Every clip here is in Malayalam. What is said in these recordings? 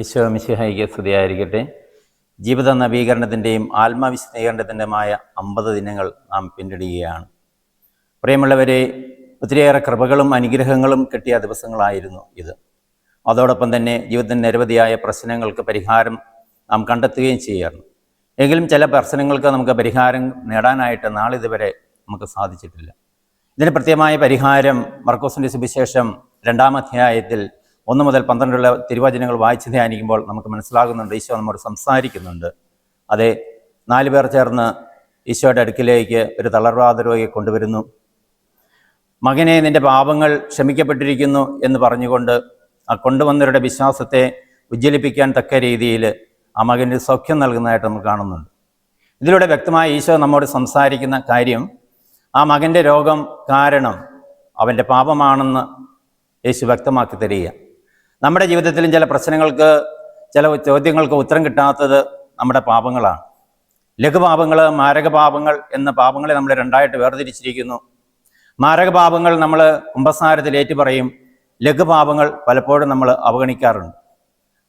ഈശോ മിശിഹായിക്ക് സ്തുതിയായിരിക്കട്ടെ. ജീവിത നവീകരണത്തിന്റെയും ആത്മവിശദീകരണത്തിന്റെതുമായ അമ്പത് ദിനങ്ങൾ നാം പിന്നിടുകയാണ്. പ്രിയമുള്ളവരെ ഒത്തിരിയേറെ കൃപകളും അനുഗ്രഹങ്ങളും കിട്ടിയ ദിവസങ്ങളായിരുന്നു ഇത്. അതോടൊപ്പം തന്നെ ജീവിതത്തിന്റെ നിരവധിയായ പ്രശ്നങ്ങൾക്ക് പരിഹാരം നാം കണ്ടെത്തുകയും ചെയ്യാറുണ്ട് എങ്കിലും ചില പ്രശ്നങ്ങൾക്ക് നമുക്ക് പരിഹാരം നേടാനായിട്ട് നാളിതുവരെ നമുക്ക് സാധിച്ചിട്ടില്ല. ഇതിന് പ്രത്യേകമായ പരിഹാരം മർക്കോസിന്റെ സുവിശേഷം രണ്ടാം അധ്യായത്തിൽ ഒന്ന് മുതൽ പന്ത്രണ്ടുള്ള തിരുവചനങ്ങൾ വായിച്ച് ധ്യാനിക്കുമ്പോൾ നമുക്ക് മനസ്സിലാകുന്നുണ്ട്. ഈശോ നമ്മോട് സംസാരിക്കുന്നുണ്ട്. അതെ നാല് പേർ ചേർന്ന് ഈശോയുടെ അടുക്കിലേക്ക് ഒരു തളർവാദ രോഗിയെ കൊണ്ടുവരുന്നു. മകനെ നിന്റെ പാപങ്ങൾ ക്ഷമിക്കപ്പെട്ടിരിക്കുന്നു എന്ന് പറഞ്ഞുകൊണ്ട് ആ കൊണ്ടുവന്നവരുടെ വിശ്വാസത്തെ ഉജ്ജ്വലിപ്പിക്കാൻ തക്ക രീതിയിൽ ആ മകന് സൗഖ്യം നൽകുന്നതായിട്ട് നമ്മൾ കാണുന്നുണ്ട്. ഇതിലൂടെ വ്യക്തമായി ഈശോ നമ്മോട് സംസാരിക്കുന്ന കാര്യം ആ മകന്റെ രോഗം കാരണം അവന്റെ പാപമാണെന്ന് യേശു വ്യക്തമാക്കി തരിക നമ്മുടെ ജീവിതത്തിലും ചില പ്രശ്നങ്ങൾക്ക് ചില ചോദ്യങ്ങൾക്ക് ഉത്തരം കിട്ടാത്തത് നമ്മുടെ പാപങ്ങളാണ്. ലഘുപാപങ്ങൾ മാരകപാപങ്ങൾ എന്ന പാപങ്ങളെ നമ്മൾ രണ്ടായിട്ട് വേർതിരിച്ചിരിക്കുന്നു. മാരകപാപങ്ങൾ നമ്മൾ കുംഭസാരത്തിൽ ഏറ്റുപറയും. ലഘുപാപങ്ങൾ പലപ്പോഴും നമ്മൾ അവഗണിക്കാറുണ്ട്.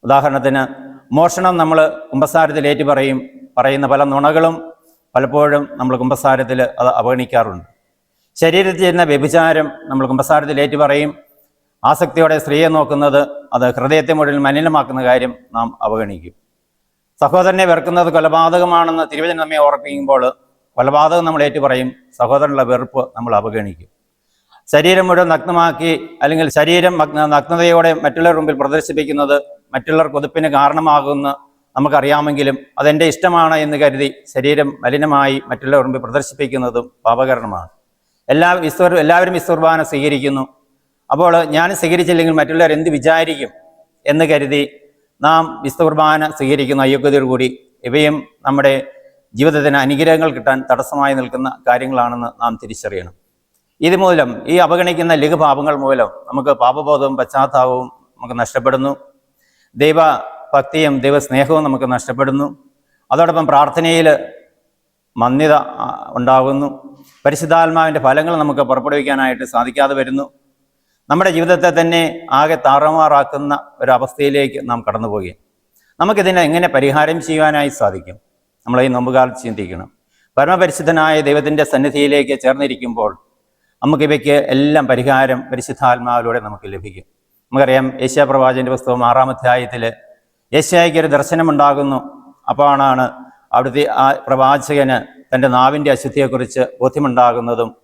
ഉദാഹരണത്തിന് മോഷണം നമ്മൾ കുംഭസാരത്തിൽ ഏറ്റുപറയും. പറയുന്ന പല നുണകളും പലപ്പോഴും നമ്മൾ കുംഭസാരത്തിൽ അത് അവഗണിക്കാറുണ്ട്. ശരീരത്തിൽ ചെയ്യുന്ന വ്യഭിചാരം നമ്മൾ കുംഭസാരത്തിൽ ഏറ്റുപറയും. ആസക്തിയോടെ സ്ത്രീയെ നോക്കുന്നത് അത് ഹൃദയത്തെ മുഴുവൻ മലിനമാക്കുന്ന കാര്യം നാം അവഗണിക്കും. സഹോദരനെ വെറുക്കുന്നത് കൊലപാതകമാണെന്ന് തിരുവചന നമ്മെ ഓർപ്പിക്കുമ്പോൾ കൊലപാതകം നമ്മൾ ഏറ്റുപറയും സഹോദരനുള്ള വെറുപ്പ് നമ്മൾ അവഗണിക്കും. ശരീരം മുഴുവൻ നഗ്നമാക്കി അല്ലെങ്കിൽ ശരീരം നഗ്നതയോടെ മറ്റുള്ളവർ മുമ്പിൽ പ്രദർശിപ്പിക്കുന്നത് മറ്റുള്ളവർ കൊതുപ്പിന് കാരണമാകുന്ന നമുക്കറിയാമെങ്കിലും അതെന്റെ ഇഷ്ടമാണ് എന്ന് കരുതി ശരീരം മലിനമായി മറ്റുള്ളവർ മുമ്പിൽ പ്രദർശിപ്പിക്കുന്നതും പാപകരണമാണ്. എല്ലാ വിസ്വർ എല്ലാവരും വിസ്വർബാന സ്വീകരിക്കുന്നു. അപ്പോൾ ഞാൻ സ്വീകരിച്ചില്ലെങ്കിൽ മറ്റുള്ളവർ എന്ത് വിചാരിക്കും എന്ന് കരുതി നാം വിസ്തുകുർബാന സ്വീകരിക്കുന്ന അയോഗ്യതയോടുകൂടി ഇവയും നമ്മുടെ ജീവിതത്തിന് അനുഗ്രഹങ്ങൾ കിട്ടാൻ തടസ്സമായി നിൽക്കുന്ന കാര്യങ്ങളാണെന്ന് നാം തിരിച്ചറിയണം. ഇതുമൂലം ഈ അവഗണിക്കുന്ന ലഘുപാപങ്ങൾ മൂലം നമുക്ക് പാപബോധവും പശ്ചാത്താപവും നമുക്ക് നഷ്ടപ്പെടുന്നു. ദൈവഭക്തിയും ദൈവസ്നേഹവും നമുക്ക് നഷ്ടപ്പെടുന്നു. അതോടൊപ്പം പ്രാർത്ഥനയിൽ മന്ദിത ഉണ്ടാകുന്നു. പരിശുദ്ധാത്മാവിന്റെ ഫലങ്ങൾ നമുക്ക് പുറപ്പെടുവിക്കാനായിട്ട് സാധിക്കാതെ വരുന്നു. നമ്മുടെ ജീവിതത്തെ തന്നെ ആകെ താറുമാറാക്കുന്ന ഒരവസ്ഥയിലേക്ക് നാം കടന്നു പോവുകയും നമുക്കിതിനെ എങ്ങനെ പരിഹാരം ചെയ്യുവാനായി സാധിക്കും? നമ്മൾ ഈ നോമ്പുകാലത്ത് ചിന്തിക്കണം. പരമപരിശുദ്ധനായ ദൈവത്തിന്റെ സന്നിധിയിലേക്ക് ചേർന്നിരിക്കുമ്പോൾ നമുക്ക് ഇവയ്ക്ക് എല്ലാം പരിഹാരം പരിശുദ്ധാത്മാവിലൂടെ നമുക്ക് ലഭിക്കും. നമുക്കറിയാം ഏഷ്യാ പ്രവാചകന്റെ പുസ്തകം ആറാം അധ്യായത്തിൽ ഏഷ്യായ്ക്ക് ഒരു ദർശനമുണ്ടാകുന്നു. അപ്പോഴാണ് അവിടുത്തെ ആ പ്രവാചകന് തന്റെ നാവിന്റെ അശുദ്ധിയെക്കുറിച്ച് ബോധ്യമുണ്ടാകുന്നതും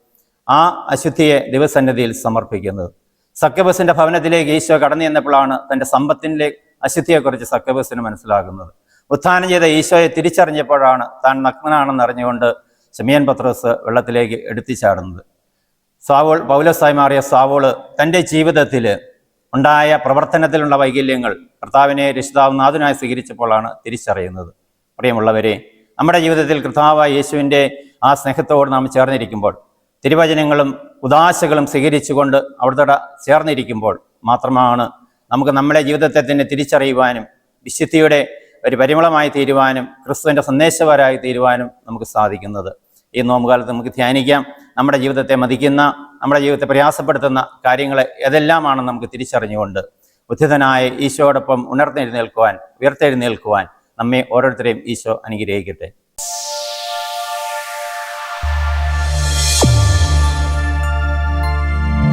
ആ അശുദ്ധിയെ ദൈവസന്നിധിയിൽ സമർപ്പിക്കുന്നത്. സക്യബസിന്റെ ഭവനത്തിലേക്ക് ഈശോ കടന്നു ചെന്നപ്പോഴാണ് തന്റെ സമ്പത്തിന്റെ അശുദ്ധിയെക്കുറിച്ച് സഖ്യബസിന് മനസ്സിലാകുന്നത്. ഉത്ഥാനം ചെയ്ത ഈശോയെ തിരിച്ചറിഞ്ഞപ്പോഴാണ് താൻ നഗ്നനാണെന്ന് അറിഞ്ഞുകൊണ്ട് ചെമിയൻ പത്രോസ് വെള്ളത്തിലേക്ക് എടുത്തിച്ചാടുന്നത്. സാവോൾ പൗലസായി മാറിയ സാവോൾ തന്റെ ജീവിതത്തിൽ ഉണ്ടായ പ്രവർത്തനത്തിലുള്ള വൈകല്യങ്ങൾ കർത്താവിനെ രക്ഷിതാവ് നാഥനായി സ്വീകരിച്ചപ്പോഴാണ് തിരിച്ചറിയുന്നത്. പ്രിയമുള്ളവരെ നമ്മുടെ ജീവിതത്തിൽ കർത്താവായ യേശുവിന്റെ ആ സ്നേഹത്തോട് നാം ചേർന്നിരിക്കുമ്പോൾ തിരുവചനങ്ങളും ഉദാശകളും സ്വീകരിച്ചുകൊണ്ട് അവിടുത്തെ ചേർന്നിരിക്കുമ്പോൾ മാത്രമാണ് നമുക്ക് നമ്മുടെ ജീവിതത്തെ തന്നെ തിരിച്ചറിയുവാനും വിശുദ്ധിയുടെ ഒരു പരിമളമായി തീരുവാനും ക്രിസ്തുവിന്റെ സന്ദേശവരായി തീരുവാനും നമുക്ക് സാധിക്കുന്നത്. ഈ നോമ്പുകാലത്ത് നമുക്ക് ധ്യാനിക്കാം. നമ്മുടെ ജീവിതത്തെ മതിക്കുന്ന നമ്മുടെ ജീവിതത്തെ പ്രയാസപ്പെടുത്തുന്ന കാര്യങ്ങൾ ഏതെല്ലാമാണെന്ന് നമുക്ക് തിരിച്ചറിഞ്ഞുകൊണ്ട് ഉദ്ധിതനായ ഈശോയോടൊപ്പം ഉണർന്നെഴുന്നേൽക്കുവാൻ ഉയർത്തെഴുന്നേൽക്കുവാൻ നമ്മെ ഓരോരുത്തരെയും ഈശോ അനുഗ്രഹിക്കട്ടെ.